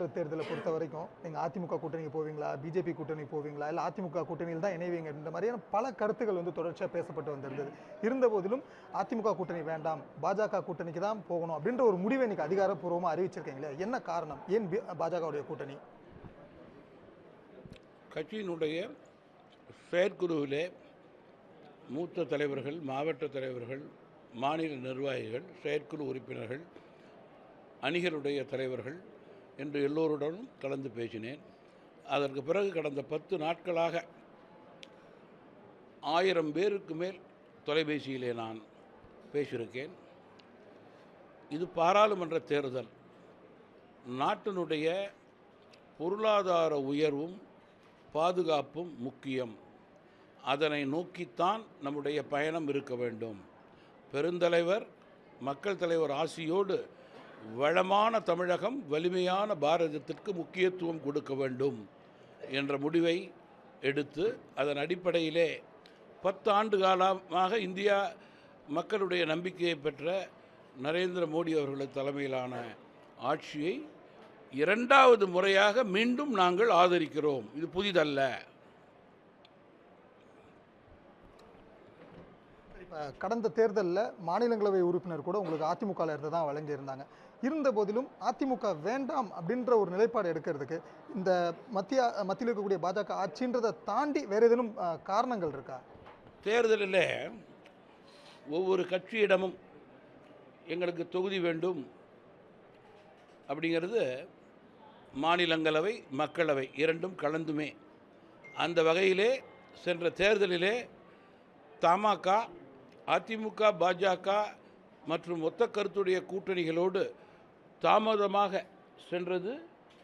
சட்டமன்ற தேர்தலை பொறுத்த வரைக்கும் நீங்கள் அதிமுக கூட்டணிக்கு போவீங்களா? பிஜேபி கூட்டணி போவீங்களா? இல்லை அதிமுக கூட்டணியில் தான் இணைவீங்க இந்த மாதிரியான பல கருத்துக்கள் வந்து தொடர்ச்சியாக பேசப்பட்டு வந்திருந்தது. இருந்த போதிலும் அதிமுக கூட்டணி வேண்டாம் பாஜக கூட்டணிக்கு தான் போகணும் அப்படின்ற ஒரு முடிவை இன்னைக்கு அதிகாரப்பூர்வமாக அறிவிச்சிருக்கீங்களே என்ன காரணம்? ஏன் பி- பாஜகவுடைய கூட்டணி? கட்சியினுடைய செயற்குழுவிலே மூத்த தலைவர்கள் மாவட்ட தலைவர்கள் மாநில நிர்வாகிகள் செயற்குழு உறுப்பினர்கள் அணிகளுடைய தலைவர்கள் என்று எல்லோருடனும் கலந்து பேசினேன். அதற்கு பிறகு கடந்த பத்து நாட்களாக ஆயிரம் பேருக்கு மேல் தொலைபேசியிலே நான் பேசியிருக்கேன். இது பாராளுமன்ற தேர்தல். நாட்டினுடைய பொருளாதார உயர்வும் பாதுகாப்பும் முக்கியம். அதனை நோக்கித்தான் நம்முடைய பயணம் இருக்க வேண்டும். பெருந்தலைவர் மக்கள் தலைவர் ஆசியோடு வளமான தமிழகம் வலிமையான பாரதத்திற்கு முக்கியத்துவம் கொடுக்க வேண்டும் என்ற முடிவை எடுத்து அதன் அடிப்படையிலே பத்து ஆண்டு காலமாக இந்தியா மக்களுடைய நம்பிக்கையை பெற்ற நரேந்திர மோடி அவர்களது தலைமையிலான ஆட்சியை இரண்டாவது முறையாக மீண்டும் நாங்கள் ஆதரிக்கிறோம். இது புதிதல்ல. கடந்த தேர்தலில் மாநிலங்களவை உறுப்பினர் கூட உங்களுக்கு அதிமுகவில் இருந்து தான் வழங்கியிருந்தாங்க. இருந்த போதிலும் அதிமுக வேண்டாம் அப்படின்ற ஒரு நிலைப்பாடு எடுக்கிறதுக்கு இந்த மத்திய மத்தியில் இருக்கக்கூடிய பாஜக ஆட்சின்றதை தாண்டி வேறு ஏதேனும் காரணங்கள் இருக்கா? தேர்தலில் ஒவ்வொரு கட்சியிடமும் எங்களுக்கு தொகுதி வேண்டும் அப்படிங்கிறது மாநிலங்களவை மக்களவை இரண்டும் கலந்துமே. அந்த வகையிலே சென்ற தேர்தலிலே தமாக அதிமுக பாஜக மற்றும் ஒத்த கருத்துடைய கூட்டணிகளோடு தாமதமாக சென்றது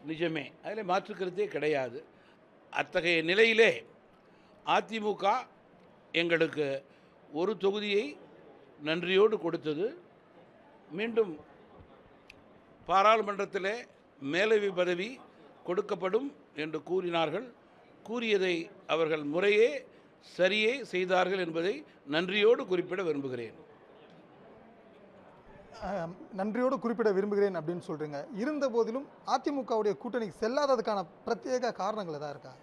நிஜமே. அதில் மாற்றுக்கருத்தே கிடையாது. அத்தகைய நிலையிலே அதிமுக எங்களுக்கு ஒரு தொகுதியை நன்றியோடு கொடுத்தது. மீண்டும் பாராளுமன்றத்தில் மேலவை பதவி கொடுக்கப்படும் என்று கூறினார்கள். கூறியதை அவர்கள் முறையே சரியே செய்தார்கள் என்பதை நன்றியோடு குறிப்பிட விரும்புகிறேன். நன்றியோடு குறிப்பிட விரும்புகிறேன் அப்படின்னு சொல்றீங்க. இருந்த போதிலும் அதிமுகவுடைய கூட்டணிக்கு செல்லாததுக்கான பிரத்யேக காரணங்கள் ஏதாவது இருக்கா?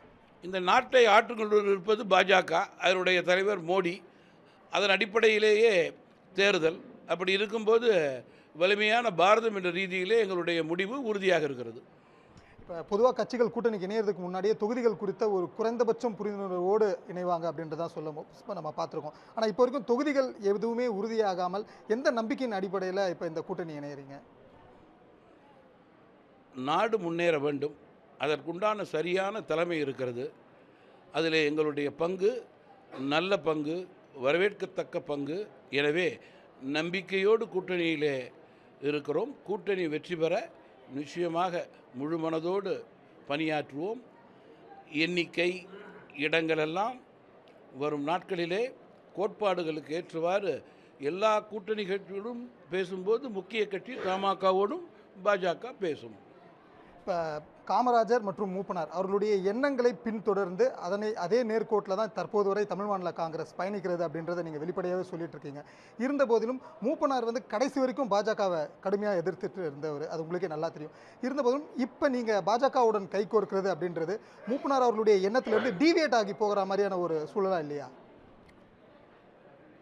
இந்த நாட்டை ஆற்றுக்கொண்டு இருப்பது பாஜக அதனுடைய தலைவர் மோடி. அதன் அடிப்படையிலேயே தேர்தல். அப்படி இருக்கும்போது வலிமையான பாரதம் என்ற ரீதியிலே எங்களுடைய முடிவு உறுதியாக இருக்கிறது. பொதுவாக கட்சிகள் கூட்டணிக்கு இணையறதுக்கு முன்னாடியே தொகுதிகள் குறித்த ஒரு குறைந்தபட்சம் புரிந்துணர்வோடு இணைவாங்க அப்படின்றதான் சொல்ல இப்போ நம்ம பார்த்துருக்கோம். ஆனால் இப்போ வரைக்கும் தொகுதிகள் எதுவுமே உறுதியாகாமல் எந்த நம்பிக்கையின் அடிப்படையில் இப்போ இந்த கூட்டணி இணையறீங்க? நாடு முன்னேற வேண்டும். அதற்குண்டான சரியான தலைமை இருக்கிறது. அதில் எங்களுடைய பங்கு நல்ல பங்கு வரவேற்கத்தக்க பங்கு. எனவே நம்பிக்கையோடு கூட்டணியிலே இருக்கிறோம். கூட்டணி வெற்றி பெற நிச்சயமாக முழு மனதோடு பணியாற்றுவோம். எண்ணிக்கை இடங்களெல்லாம் வரும் நாட்களிலே கோட்பாடுகளுக்கு ஏற்றவாறு எல்லா கூட்டணி கட்சியோடும் பேசும்போது முக்கிய கட்சி தமாகவோடும் பாஜக பேசும். காமராஜர் மற்றும் மூப்பனார் அவர்களுடைய எண்ணங்களை பின்தொடர்ந்து அதனை அதே நேர்கோட்டில் தான் தற்போது வரை தமிழ் மாநில காங்கிரஸ் பயணிக்கிறது அப்படின்றத நீங்கள் வெளிப்படையாகவே சொல்லிட்டு இருக்கீங்க. இருந்த போதிலும் மூப்பனார் வந்து கடைசி வரைக்கும் பாஜகவை கடுமையாக எதிர்த்துட்டு இருந்தவர். அது உங்களுக்கே நல்லா தெரியும். இருந்த போதிலும் இப்போ நீங்கள் பாஜகவுடன் கை கோர்க்கிறது அப்படின்றது மூப்பனார் அவர்களுடைய எண்ணத்திலிருந்து டீவியேட் ஆகி போகிற மாதிரியான ஒரு சூழலா இல்லையா?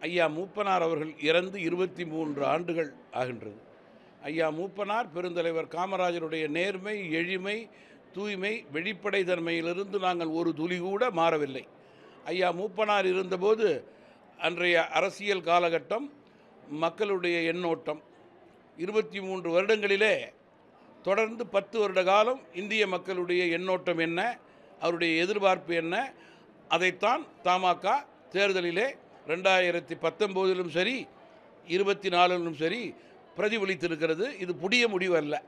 ஐயா மூப்பனார் அவர்கள் இறந்து இருபத்தி மூன்று ஆண்டுகள் ஆகின்றது. ஐயா மூப்பனார் பெருந்தலைவர் காமராஜருடைய நேர்மை எளிமை தூய்மை வெளிப்படைத்தன்மையிலிருந்து நாங்கள் ஒரு துளி கூட மாறவில்லை. ஐயா மூப்பனார் இருந்தபோது அன்றைய அரசியல் காலகட்டம் மக்களுடைய எண்ணோட்டம். இருபத்தி மூன்று வருடங்களிலே தொடர்ந்து பத்து வருட காலம் இந்திய மக்களுடைய எண்ணோட்டம் என்ன அவருடைய எதிர்பார்ப்பு என்ன அதைத்தான் தமாக தேர்தலிலே ரெண்டாயிரத்தி பத்தொம்போதிலும் சரி இருபத்தி நாலிலும் சரி பிரதிபலித்திருக்கிறது. இது புதிய முடிவு அல்ல.